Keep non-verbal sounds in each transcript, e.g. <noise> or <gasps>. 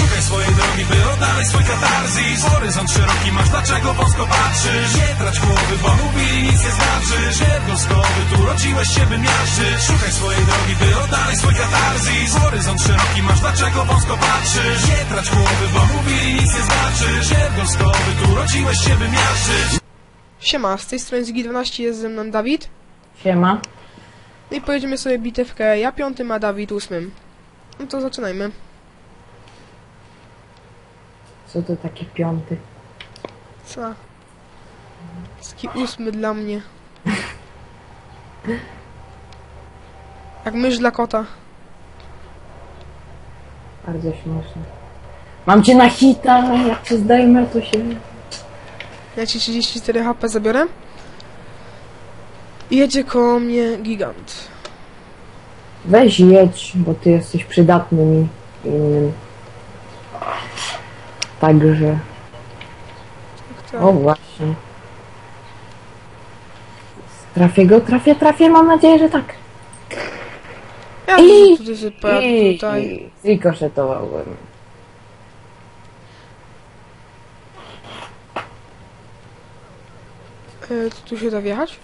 Szukaj swojej drogi, by odnaleźć swój katarzis Horyzont szeroki masz, dlaczego wąsko patrzysz? Nie trać głowy, bo mówili nic nie znaczysz Nie wioskowy, tu rodziłeś się, by miażdżyć Szukaj swojej drogi, by odnaleźć swój katarzis Horyzont szeroki masz, dlaczego wąsko patrzysz? Nie trać głowy, bo mówili nic nie znaczysz Nie wioskowy, tu rodziłeś się, by miażdżyć Siema, z tej strony Zigi12 jest ze mną Dawid. Siema. No i pojedziemy sobie bitewkę ja piątym, a Dawid ósmym. No to zaczynajmy. Co to taki piąty? Co? Taki ósmy dla mnie. Jak mysz dla kota. Bardzo śmieszne. Mam cię na hita, jak cię zdejmę, to się... Ja ci 34 HP zabiorę. I Jedzie koło mnie gigant. Weź jedź, bo ty jesteś przydatny mi innym. Także... Tak, tak. O właśnie. Trafię go, trafię, trafię, mam nadzieję, że tak. Ja I- I, tutaj. i zrikoszetowałem. E, tu się da wjechać?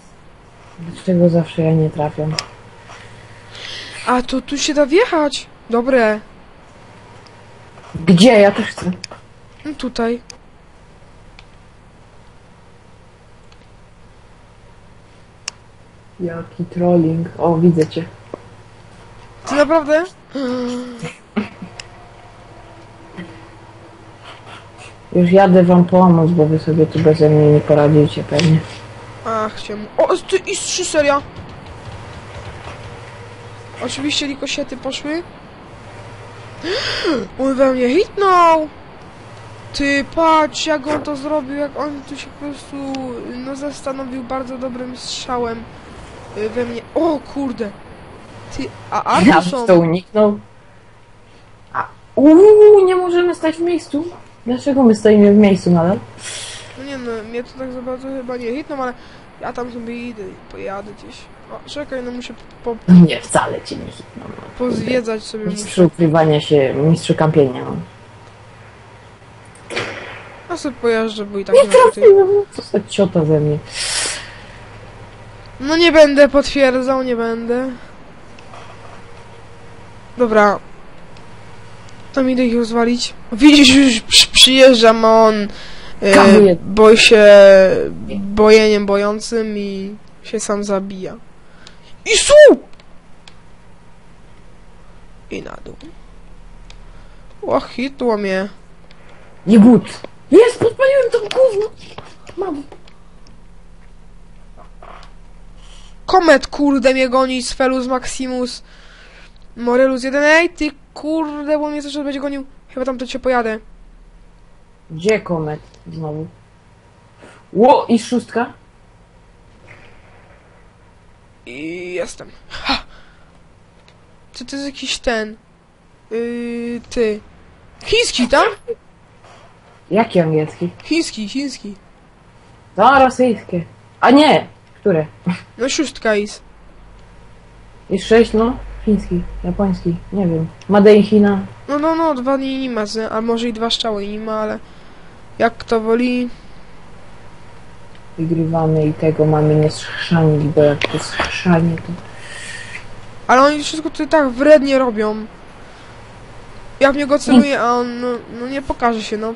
Dlaczego zawsze ja nie trafiam? A to tu się da wjechać! Dobre. Gdzie? Ja też chcę. No tutaj. Jaki trolling. O, widzę cię. Ty naprawdę? Już jadę wam pomóc, bo wy sobie tu beze mnie nie poradzicie pewnie. Ach, chciałem... O, ty i trzy seria! Oczywiście likosiety poszły. <gasps> On we mnie hitnął! Ty, patrz jak on to zrobił, jak on tu się po prostu, no zastanowił bardzo dobrym strzałem y, we mnie. O kurde! Ty, a Ja Artuson... to uniknął. A, uuu, nie możemy stać w miejscu. Dlaczego my stoimy w miejscu nadal? No nie no, mnie to tak za bardzo chyba nie hitną, ale ja tam sobie idę i pojadę gdzieś. O, czekaj, no muszę po, Nie, wcale cię nie hitną. pozwiedzać sobie muszę. Mistrzu ukrywania się, mistrzu kampienia. Ja sobie pojeżdżę, bo i tak Nie trafiłem, co za ciota ze mnie. No nie będę potwierdzał, nie będę. Dobra. Tam idę ich rozwalić. Widzisz, już przy- przyjeżdżam, a on e, boi się bojeniem bojącym i się sam zabija. I su! I na dół. O, hitło mnie. Nie but. Jest, podpaliłem to gówno. Mam. Komet, kurde, mnie goni, Sfelus Maximus. Morelus 1, ej, ty kurde, bo mnie coś będzie gonił. Chyba tam to cię pojadę. Gdzie komet? Znowu. Ło, i szóstka? I jestem. Ha! Ty to jest jakiś ten. Yy, ty. Chiński, tak? Jaki angielski? Chiński, chiński. To rosyjskie. A nie! Które? No szóstka jest. Jest sześć, no. Chiński, japoński, nie wiem. Made in China. No, no, no, dwa dni nie ma, a może i dwa strzały nie ma, ale jak kto woli. Wygrywamy i tego mamy nie schrzanić, bo jak to schrzanie to... Ale oni wszystko tutaj tak wrednie robią. Ja w niego celuję, a on no, no nie pokaże się, no.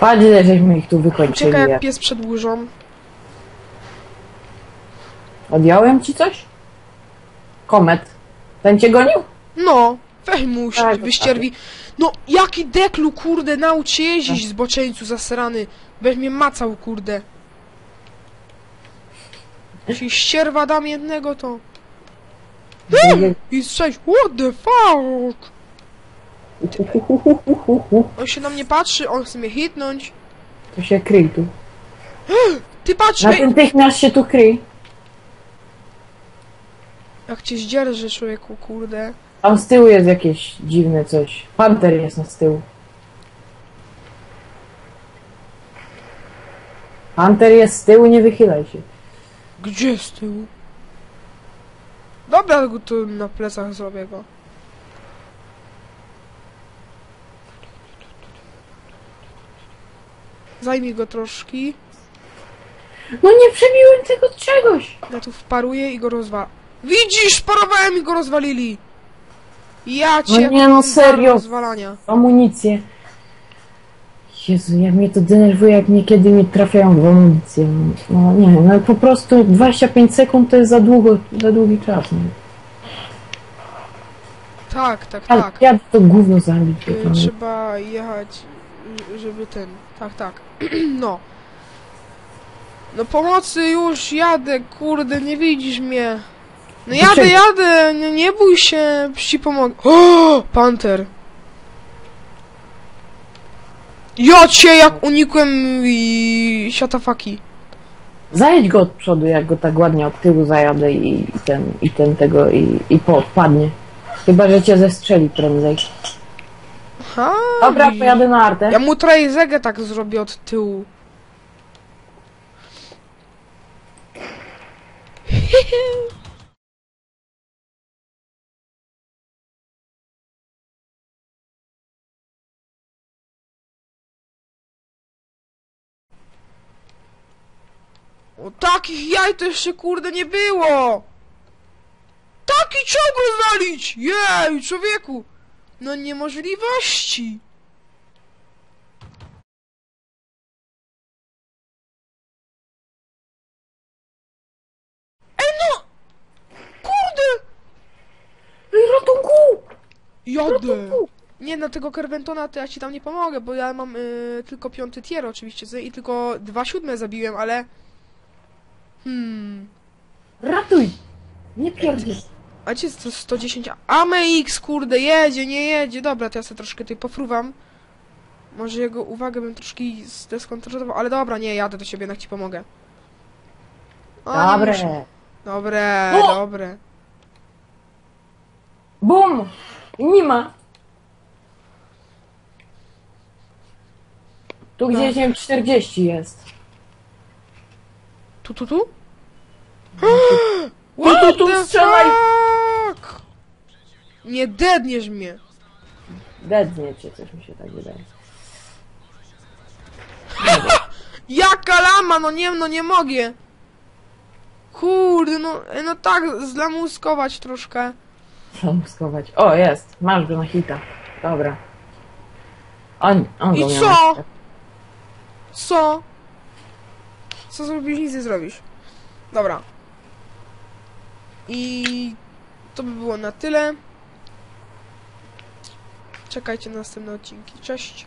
Patrz, ile żeśmy ich tu wykończyli. Ucieka jak- pies przed burzą. Odjąłem ci coś? Komet. Ten cię gonił? No, weź mu się, Tak, wyścierwi. No, jaki deklu, kurde, naucz się jeździć, Tak. zboczeńcu zasrany. Weź mnie macał, kurde. Jeśli ścierwa dam jednego, to... I sześć, what the fuck? On się na mnie patrzy, on chce mnie hitnąć. To się kryj tu. <gasps> Ty patrz, ej, Natychmiast się tu kryj. jak cię zdzierży, człowieku, kurde. Tam z tyłu jest jakieś dziwne coś. Panter jest na z tyłu. Panter jest z tyłu, nie wychylaj się. Gdzie z tyłu? Dobra, go tu na plecach zrobię go. Zajmij go troszki. No nie przebiłem tego czegoś! Ja tu wparuję i go rozwa... Widzisz, parowałem i go rozwalili! Ja cię... No nie, no serio. rozwalania. Amunicję. Jezu, jak mnie to denerwuje, jak niekiedy mi trafiają w amunicję. No nie, no po prostu 25 sekund to jest za długo, za długi czas. No. Tak, tak, Ale tak. ja to gówno zabić. Y, to- trzeba jechać, y, żeby ten... Tak, tak. <clears throat> no. No pomocy już, jadę, kurde, nie widzisz mnie. No jadę, jadę, nie, nie bój się, ci pomogę. <gasps> O, panter. Ja cię, jak unikłem i siatafaki. Zajedź go od przodu, jak go tak ładnie od tyłu zajadę i, ten, i ten tego, i, i podpadnie. Chyba, że cię zestrzeli prędzej. Ha, Dobra, pojadę na artę. Ja mu trajzegę tak zrobię od tyłu. <laughs> O takich jaj to jeszcze kurde nie było! Taki czołg rozwalić! Jej, człowieku! No niemożliwości! Ej no! Kurde! Ratunku! Jadę! Nie, na tego Kerwentona to ja ci tam nie pomogę, bo ja mam y, tylko piąty tier oczywiście z- i tylko dwa siódme zabiłem, ale... Hmm... Ratuj! Nie pierdol. A gdzie jest to 110? AMX, kurde, jedzie, nie jedzie. Dobra, to ja sobie troszkę tutaj pofruwam. Może jego uwagę bym troszkę zdeskoncentrował, ale dobra, nie, jadę do ciebie, jednak ci pomogę. O, nie muszę. Dobre. Dobre, O! dobre. Bum! Nie ma. Tu gdzieś, nie wiem, 40 jest. Tu, tu, tu? Tu, tu, tu, strzelaj! Nie dedniesz mnie. Dednie cię, coś mi się tak wydaje. <laughs> Jaka lama, no nie, no nie mogę. Kurde, no, no tak, zlamuskować troszkę. Zamuskować. O, jest. Masz go na hita. Dobra. On, on I co? hita. Co? Co zrobisz? Nic nie zrobisz. Dobra. I to by było na tyle. Czekajcie na następne odcinki. Cześć.